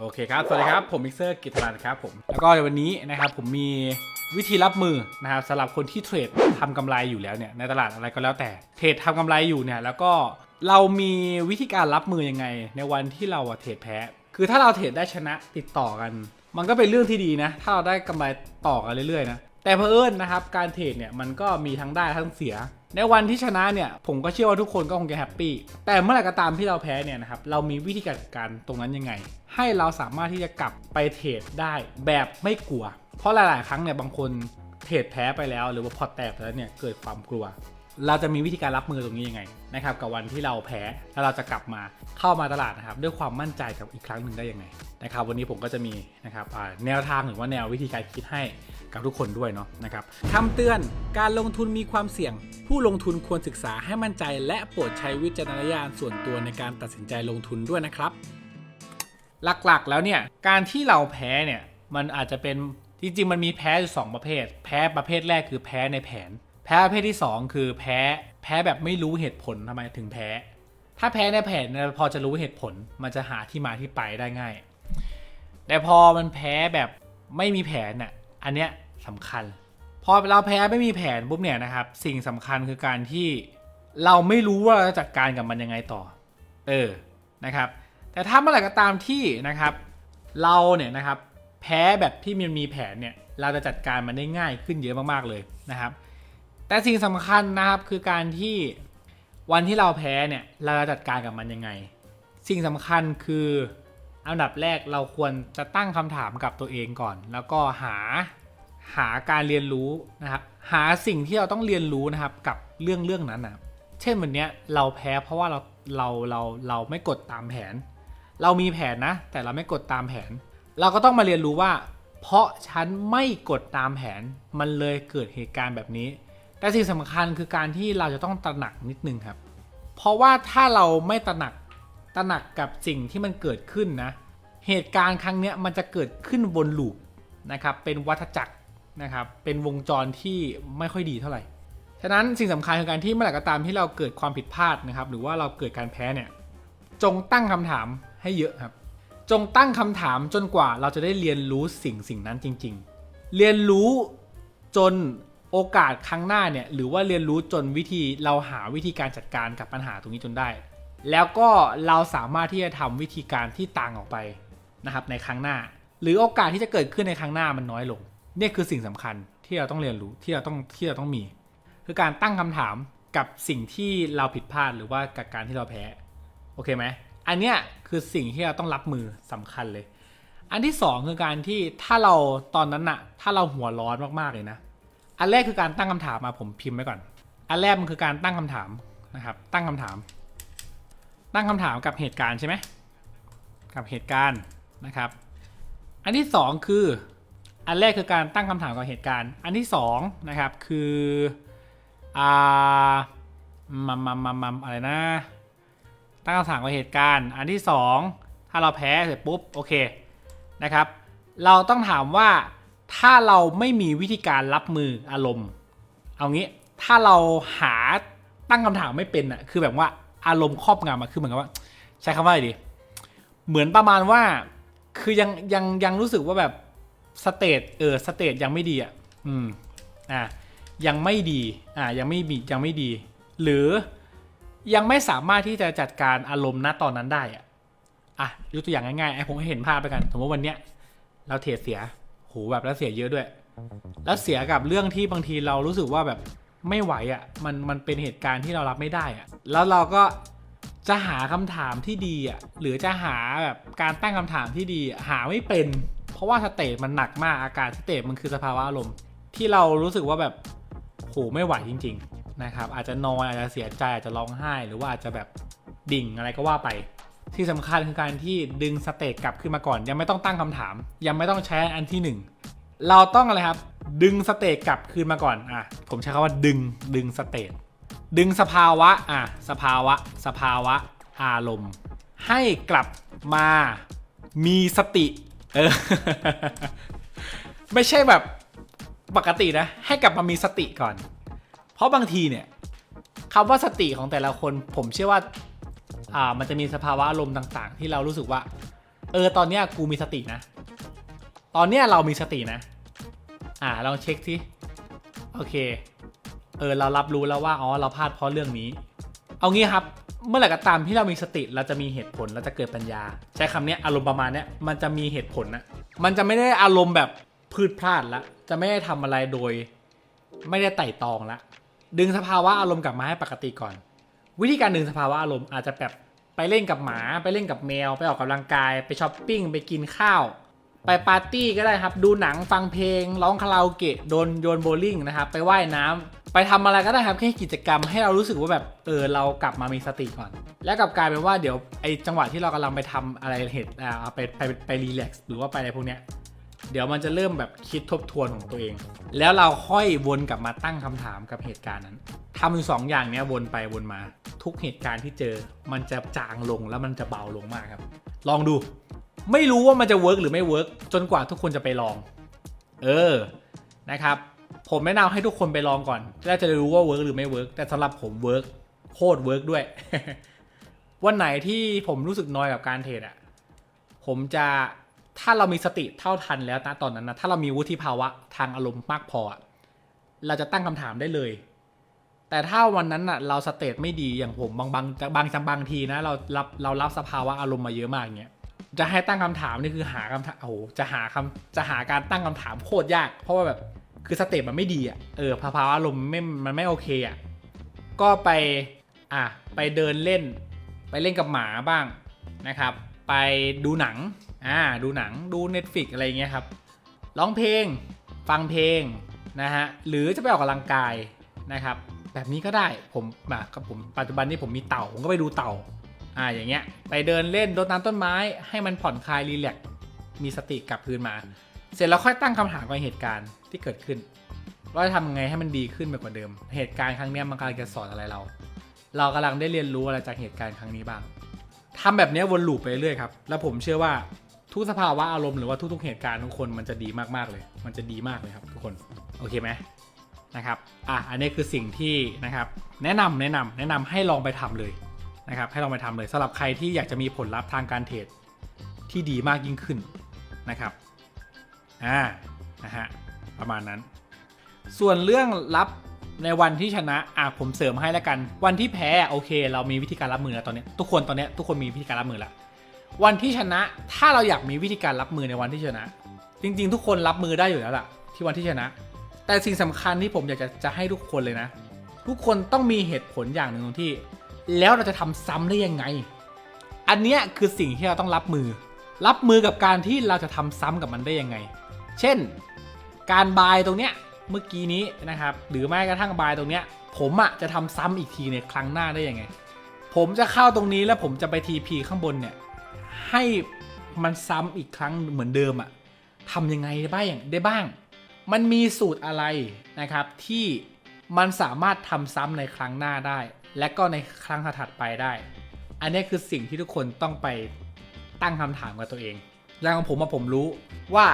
โอเคครับ สวัสดีครับ ผมมิกเซอร์กิตรันครับผม แล้วก็วันนี้นะครับผมมีวิธีรับมือนะครับสำหรับคนที่เทรดทำกำไรอยู่แล้วเนี่ยในตลาดอะไรก็แล้วแต่ เทรดทำกำไรอยู่เนี่ยแล้วก็เรามีวิธีการรับมือยังไง ในวันที่เราอะเทรดแพ้ คือถ้าเราเทรดได้ชนะติดต่อกัน มันก็เป็นเรื่องที่ดีนะ ถ้าเราได้กำไรต่อกันเรื่อยๆนะ แต่เพอเอิญนะครับ การเทรดเนี่ยมันก็มีทั้งได้ทั้งเสีย ในวันที่ชนะเนี่ยผมก็เชื่อว่าทุกคนก็คงจะแฮปปี้แต่เมื่อไหร่ก็ตามที่เราแพ้เนี่ยนะครับเรามีวิธีการจัดการตรงนั้นยังไง ให้เราสามารถที่จะกลับไปเทรดได้แบบไม่กลัว เพราะหลาย ๆ ครั้งเนี่ยบางคนเทรดแพ้ไปแล้ว หรือว่าพอแตกไปแล้วเนี่ยเกิดความกลัว เราจะมีวิธีการรับมือตรงนี้ยังไงนะครับกับวันที่เราแพ้แล้วเราจะกลับมาเข้ามาตลาดนะครับด้วยความมั่นใจกับอีกครั้งหนึ่งได้ยังไงนะครับวันนี้ผมก็จะมีนะครับแนวทางหรือว่าแนววิธีการคิดให้ กับทุกคนด้วยเนาะนะครับคำเตือนการลงทุนมีความเสี่ยง ผู้ลงทุนควรศึกษาให้มั่นใจ และโปรดใช้วิจารณญาณส่วนตัวในการตัดสินใจลงทุนด้วยนะครับ หลักๆแล้วเนี่ยการที่เราแพ้เนี่ยมันอาจจะเป็นจริงๆมันมีแพ้อยู่สองประเภท แพ้ประเภทแรกคือแพ้ในแผน แพ้ประเภทที่สองคือแพ้แพ้แบบไม่รู้เหตุผลทำไมถึงแพ้ ถ้าแพ้ในแผนพอจะรู้เหตุผลมันจะหาที่มาที่ไปได้ง่าย แต่พอมันแพ้แบบไม่มีแผนน่ะอันเนี้ย สำคัญ พอเราแพ้ไม่มีแผนปุ๊บเนี่ยนะครับ สิ่งสำคัญคือการที่เราไม่รู้ว่าเราจะจัดการกับมันยังไงต่อ เออนะครับ แต่ถ้าเมื่อไหร่ก็ตามที่นะครับ เราเนี่ยนะครับแพ้แบบที่มันมีแผนเนี่ยเราจะจัดการมันได้ง่ายขึ้นเยอะมากๆเลยนะครับ แต่สิ่งสำคัญนะครับคือการที่วันที่เราแพ้เนี่ยเราจะจัดการกับมันยังไง สิ่งสำคัญคืออันดับแรกเราควรจะตั้งคำถามกับตัวเองก่อน แล้วก็หา หาการเรียนรู้นะครับหาสิ่งที่เราต้องเรียนรู้นะครับกับเรื่องเรื่องนั้นนะเช่นวันนี้เราแพ้เพราะว่าเราเราเราเราไม่กดตามแผน เรามีแผนนะ แต่เราไม่กดตามแผน เราก็ต้องมาเรียนรู้ว่า เพราะฉันไม่กดตามแผนมันเลยเกิดเหตุการณ์แบบนี้ แต่สิ่งสำคัญคือการที่เราจะต้องตระหนักนิดนึงครับ เพราะว่าถ้าเราไม่ตระหนักตระหนักกับสิ่งที่มันเกิดขึ้นนะ เหตุการณ์ครั้งนี้มันจะเกิดขึ้นบนลูปนะครับเป็นวัฏจักร นะครับเป็นวงจรที่ไม่ค่อยดีเท่าไหร่ ฉะนั้นสิ่งสำคัญคือการที่เมื่อไหร่ก็ตามที่เราเกิดความผิดพลาดนะครับ หรือว่าเราเกิดการแพ้เนี่ยจงตั้งคำถามให้เยอะครับ จงตั้งคำถามจนกว่าเราจะได้เรียนรู้สิ่งสิ่งนั้นจริง ๆ เรียนรู้จนโอกาสครั้งหน้าเนี่ยหรือว่าเรียนรู้จนวิธีเราหาวิธีการจัดการกับปัญหาตรงนี้จนได้ แล้วก็เราสามารถที่จะทำวิธีการที่ต่างออกไปนะครับในครั้งหน้า หรือโอกาสที่จะเกิดขึ้นในครั้งหน้ามันน้อยลง เนี่ยคือสิ่งสำคัญที่เราต้องเรียนรู้ที่เราต้องที่เราต้องมี คือการตั้งคำถามกับสิ่งที่เราผิดพลาดหรือว่ากับการที่เราแพ้โอเคไหมอันเนี้ยคือสิ่งที่เราต้องรับมือสำคัญเลย อันที่สองคือการที่ถ้าเราตอนนั้นอะถ้าเราหัวร้อนมากๆเลยนะ อันแรกคือการตั้งคำถามมาผมพิมพ์ไว้ก่อน อันแรกมันคือการตั้งคำถามนะครับ ตั้งคำถาม ตั้งคำถามกับเหตุการณ์ใช่ไหมกับเหตุการณ์นะครับ อันที่สองคือ อันแรกคือการตั้งคำถามกับเหตุการณ์ อันที่สองนะครับคืออ่ามัมมัมมัมมัมอะไรนะ ตั้งคำถามกับเหตุการณ์ อันที่ 2 ถ้าเราแพ้เสร็จปุ๊บโอเคนะครับ เราต้องถามว่าถ้าเราไม่มีวิธีการรับมืออารมณ์ เอางี้ถ้าเราหาตั้งคำถามไม่เป็นอะคือแบบว่าอารมณ์ครอบงำอะคือเหมือนกับว่า ใช้คำว่าอะไรดี เหมือนประมาณว่า คือยังยังยังรู้สึกว่าแบบ สเตตเออสเตตยังไม่ดีอะอืมอะยังไม่ดีอะยังไม่มียังไม่ดี หรือยังไม่สามารถที่จะจัดการอารมณ์ณตอนนั้นได้อะอะยกตัวอย่างง่ายๆไอ้ผมให้เห็นภาพไปกัน สมมติวันเนี้ยเราเทรดเสียโหแบบแล้วเสียเยอะด้วย แล้วเสียกับเรื่องที่บางทีเรารู้สึกว่าแบบไม่ไหวอะ่ะมันมันเป็นเหตุการณ์ที่เรารับไม่ได้อะ่ะแล้วเราก็จะหาคำถามที่ดีอะ่ะหรือจะหาแบบการตั้งคำถามที่ดีหาไม่เป็น ราะว่าสเตจมันหนักมากอาการสเตจมันคือสภาวะอารมณ์ที่เรารู้สึกว่าแบบโหไม่ไหวจริง ๆนะครับ อาจจะนอยอาจจะเสียใจอาจจะร้องไห้ หรือว่าอาจจะแบบดิ่งอะไรก็ว่าไป ที่สำคัญคือการที่ดึงสเตจกลับขึ้นมาก่อน ยังไม่ต้องตั้งคำถาม ยังไม่ต้องใช้อันที่หนึ่งเราต้องอะไรครับ ดึงสเตจกลับคืนมาก่อนอะผมใช้คำว่าดึงดึงสเตจดึงสภาวะอะสภาวะ สภาวะอารมณ์ ให้กลับมามีสติ เออ ไม่ใช่แบบปกตินะ ให้กลับมามีสติก่อน เพราะบางทีเนี่ยคำว่าสติของแต่ละคน ผมเชื่อว่า อ่า มันจะมีสภาวะอารมณ์ต่าง ๆ ที่เรารู้สึกว่า เออ ตอนเนี้ยกูมีสตินะ ตอนเนี้ยเรามีสตินะ อ่า ลองเช็คสิโอเค เออ เรารับรู้แล้วว่า อ๋อ เราพลาดเพราะเรื่องนี้ เอางี้ครับ เมื่อไหร่ก็ตามที่เรามีสติเราจะมีเหตุผลเราจะเกิดปัญญา ใช้คำเนี้ยอารมณ์ประมาณเนี้ยมันจะมีเหตุผลนะมันจะไม่ได้อารมณ์แบบพืดพลาดละจะไม่ได้ทำอะไรโดย ไม่ได้ไต่ตองละดึงสภาวะอารมณ์กลับมาให้ปกติก่อน วิธีการดึงสภาวะอารมณ์อาจจะแบบไปเล่นกับหมา ไปเล่นกับแมว ไปออกกำลังกาย ไปช้อปปิ้ง ไปกินข้าว ไปปาร์ตี้ก็ได้ครับ ดูหนังฟังเพลง ร้องคาราโอเกะโดนโยนโบว์ลิ่งนะครับ ไปว่ายน้ำ ไปทำอะไรก็ได้ครับแค่กิจกรรมให้เรารู้สึกว่าแบบเออเรากลับมามีสติก่อน แล้วกลับกลายเป็นว่าเดี๋ยวไอจังหวะที่เรากำลังไปทำอะไรเหตุอ่าเอาไปไปไปรีแลกซ์หรือว่าไปอะไรพวกเนี้ยเดี๋ยวมันจะเริ่มแบบคิดทบทวนของตัวเอง แล้วเราค่อยวนกลับมาตั้งคำถามกับเหตุการณ์นั้นทำอยู่สองอย่างเนี้ยวนไปวนมา ทุกเหตุการณ์ที่เจอ มันจะจางลงแล้วมันจะเบาลงมากครับ ลองดู ไม่รู้ว่ามันจะเวิร์กหรือไม่เวิร์กจนกว่าทุกคนจะไปลอง เออนะครับ ผมแนะนำให้ทุกคนไปลองก่อน แล้วจะได้รู้ว่าเวิร์กหรือไม่เวิร์กแต่สำหรับผมเวิร์กโคตรเวิร์กด้วย วันไหนที่ผมรู้สึกน้อยกับการเทรดอะผมจะถ้าเรามีสติเท่าทันแล้วนะตอนนั้นนะถ้าเรามีวุฒิภาวะทางอารมณ์มากพออะเราจะตั้งคำถามได้เลย แต่ถ้าวันนั้นน่ะเราสเตตไม่ดีอย่างผมบางบางบางจำบางทีนะเรารับเรารับสภาวะอารมณ์มาเยอะมากเงี้ยจะให้ตั้งคำถามนี่คือหาคำถามโอ้โหจะหาคำจะหาการตั้งคำถามโคตรยาก เพราะว่าแบบ คือสเตตมันไม่ดีอะเออภาวะอารมณ์ไม่มันไม่โอเคอะก็ไปอะไปเดินเล่น ไปเล่นกับหมาบ้างนะครับ ไปดูหนังอ่าดูหนังดู Netflix อะไรเงี้ยครับร้องเพลงฟังเพลงนะฮะหรือจะไปออกกำลังกายนะครับ แบบนี้ก็ได้ผมแบบกับผมปัจจุบันนี้ผมมีเต่าผมก็ไปดูเต่าอ่าอย่างเงี้ยไปเดินเล่นรดน้ำต้นไม้ ให้มันผ่อนคลายรีแลกมีสติกลับคืนมา เสร็จแล้วค่อยตั้งคำถามกับเหตุการณ์ ที่เกิดขึ้น ว่าจะทำยังไงให้มันดีขึ้นไปกว่าเดิม เหตุการณ์ครั้งเนี้ยมันกำลังจะสอนอะไรเรา เรากำลังได้เรียนรู้อะไรจากเหตุการณ์ครั้งนี้บ้างทำแบบเนี้ยวนลูปไปเรื่อยครับ แล้วผมเชื่อว่าทุกสภาวะอารมณ์หรือว่าทุกๆเหตุการณ์ทุกคนมันจะดีมากๆเลย มันจะดีมากเลยครับทุกคน โอเคไหมนะครับ อะ อันนี้คือสิ่งที่นะครับ แนะนำแนะนำแนะนำให้ลองไปทำเลยนะครับ ให้ลองไปทำเลยสำหรับใครที่อยากจะมีผลลัพธ์ทางการเทรดที่ดีมากยิ่งขึ้นนะครับ อ่า นะฮะ ประมาณนั้น ส่วนเรื่องรับในวันที่ชนะอะผมเสริมให้แล้วกัน วันที่แพ้โอเค เรามีวิธีการรับมือแล้วตอนนี้ ทุกคนตอนนี้ทุกคนมีวิธีการรับมือแล้ววันที่ชนะ ถ้าเราอยากมีวิธีการรับมือในวันที่ชนะ จริง ๆ ทุกคนรับมือได้อยู่แล้วล่ะ ที่วันที่ชนะ แต่สิ่งสำคัญที่ผมอยากจะจะให้ทุกคนเลยนะ ทุกคนต้องมีเหตุผลอย่างหนึ่งตรงที่ แล้วเราจะทำซ้ำได้ยังไง อันเนี้ยคือสิ่งที่เราต้องรับมือ รับมือกับการที่เราจะทำซ้ำกับมันได้ยังไง เช่น การบายตรงเนี้ยเมื่อกี้นี้นะครับ หรือแม้กระทั่งบายตรงเนี้ย ผมอะจะทำซ้ำอีกทีในครั้งหน้าได้ยังไง ผมจะเข้าตรงนี้แล้วผมจะไปทีพีข้างบนเนี่ย ให้มันซ้ำอีกครั้งเหมือนเดิมอะทำยังไงได้บ้างได้บ้าง มันมีสูตรอะไรนะครับที่มันสามารถทำซ้ำในครั้งหน้าได้ และก็ในครั้งถัดไปได้ อันนี้คือสิ่งที่ทุกคนต้องไปตั้งคำถามกับตัวเองอย่างของผมอะผมรู้ว่า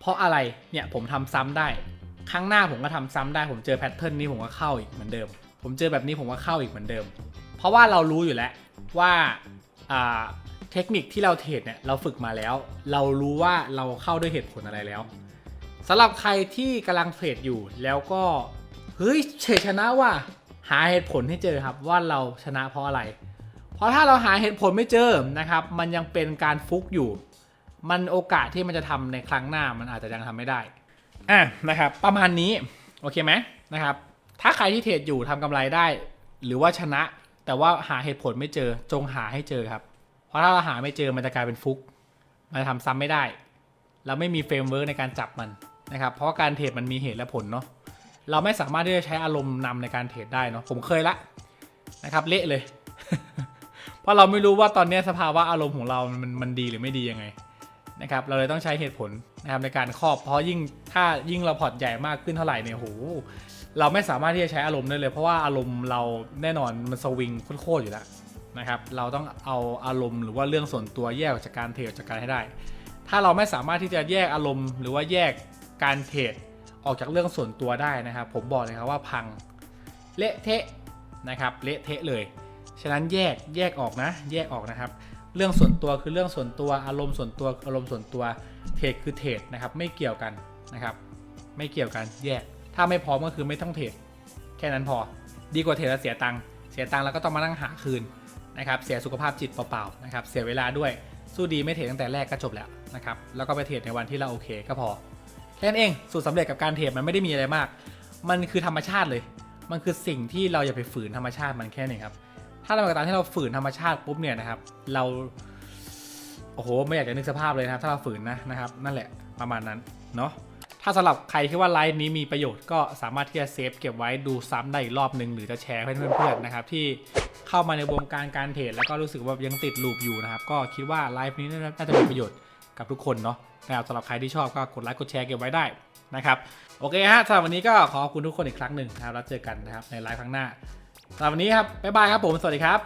เพราะอะไรเนี่ยผมทำซ้ำได้ ครั้งหน้าผมก็ทำซ้ำได้ ผมเจอแพทเทิร์นนี้ผมก็เข้าอีกเหมือนเดิม ผมเจอแบบนี้ผมก็เข้าอีกเหมือนเดิม เพราะว่าเรารู้อยู่แล้วว่าเทคนิคที่เราเทรดเนี่ยเราฝึกมาแล้ว เรารู้ว่าเราเข้าด้วยเหตุผลอะไรแล้วสำหรับใครที่กำลังเทรดอยู่แล้วก็เฮ้ยเฉยชนะว่าหาเหตุผลให้เจอครับว่าเราชนะเพราะอะไร เพราะถ้าเราหาเหตุผลไม่เจอนะครับ มันยังเป็นการฟุกอยู่ มันโอกาสที่มันจะทำในครั้งหน้ามันอาจจะยังทำไม่ได้อะนะครับ ประมาณนี้โอเคไหมนะครับ ถ้าใครที่เทรดอยู่ทำกำไรได้ หรือว่าชนะ แต่ว่าหาเหตุผลไม่เจอจงหาให้เจอครับ เพราะถ้าเราหาไม่เจอมันจะกลายเป็นฟุก มันจะทำซ้ำไม่ได้ เราไม่มีเฟรมเวิร์กในการจับมันนะครับ เพราะว่าการเทรดมันมีเหตุและผลเนาะเราไม่สามารถที่จะใช้อารมณ์นำในการเทรดได้เนาะผมเคยละนะครับ เละเลย เพราะเราไม่รู้ว่าตอนเนี้ยสภาวะอารมณ์ของเรามันมันดีหรือไม่ดียังไง นะครับเราเลยต้องใช้เหตุผลนะครับในการครอบเพราะยิ่งถ้ายิ่งเราพอร์ตใหญ่มากขึ้นเท่าไหร่เนี่ยโหเราไม่สามารถที่จะใช้อารมณ์ได้เลย เพราะว่าอารมณ์เราแน่นอนมันสวิงโคตรๆอยู่แล้วนะครับเราต้องเอาอารมณ์หรือว่าเรื่องส่วนตัวแยกออกจากการเทรดจากการให้ได้ ถ้าเราไม่สามารถที่จะแยกอารมณ์ หรือว่าแยกการเทรดออกจากเรื่องส่วนตัวได้นะครับ ผมบอกเลยครับว่าพังเละเทะนะครับเละเทะเลย ฉะนั้นแยกแยกออกนะ แยกออกนะครับ เรื่องส่วนตัวคือเรื่องส่วนตัวอารมณ์ส่วนตัวอารมณ์ส่วนตัวเทรดคือเทรดนะครับไม่เกี่ยวกันนะครับ ไม่เกี่ยวกันแยก ถ้าไม่พร้อมก็คือไม่ต้องเทรดแค่นั้นพอ ดีกว่าเทรดแล้วเสียตังค์เสียตังค์แล้วก็ต้องมานั่งหาคืนนะครับ เสียสุขภาพจิตเปล่าๆนะครับ เสียเวลาด้วยสู้ดีไม่เทรดตั้งแต่แรกก็จบแล้วนะครับแล้วก็ไปเทรดในวันที่เราโอเคก็พอแค่นั้นเองสูตรสำเร็จกับการเทรดมันไม่ได้มีอะไรมาก มันคือธรรมชาติเลย มันคือสิ่งที่เราอย่าไปฝืนธรรมชาติมันแค่นี้ครับ ถ้าเรากระตามที่เราฝืนธรรมชาติปุ๊บเนี่ยนะครับ เราโอ้โหไม่อยากจะนึกสภาพเลยนะครับถ้าเราฝืนนะนะครับ นั่นแหละประมาณนั้นเนาะถ้าสำหรับใครที่ว่าไลฟ์นี้มีประโยชน์ก็สามารถที่จะเซฟเก็บไว้ดูซ้ำได้อีกรอบหนึ่งหรือจะแชร์ให้เพื่อนๆนะครับที่เข้ามาในวงการการเทรดแล้วก็รู้สึกว่ายังติดลูปอยู่นะครับก็คิดว่าไลฟ์นี้น่าจะมีประโยชน์กับทุกคนเนาะนะครับสำหรับใครที่ชอบก็กดไลค์กดแชร์เก็บไว้ได้นะครับโอเคฮะสำหรับวันนี้ก็ขอบคุณทุกคนอีกครั้งหนึ่งนะครับแล้วเจอกันนะครับในไลฟ์ครั้งหน้า สำหรับวันนี้ครับ บ๊ายบายครับผม สวัสดีครับ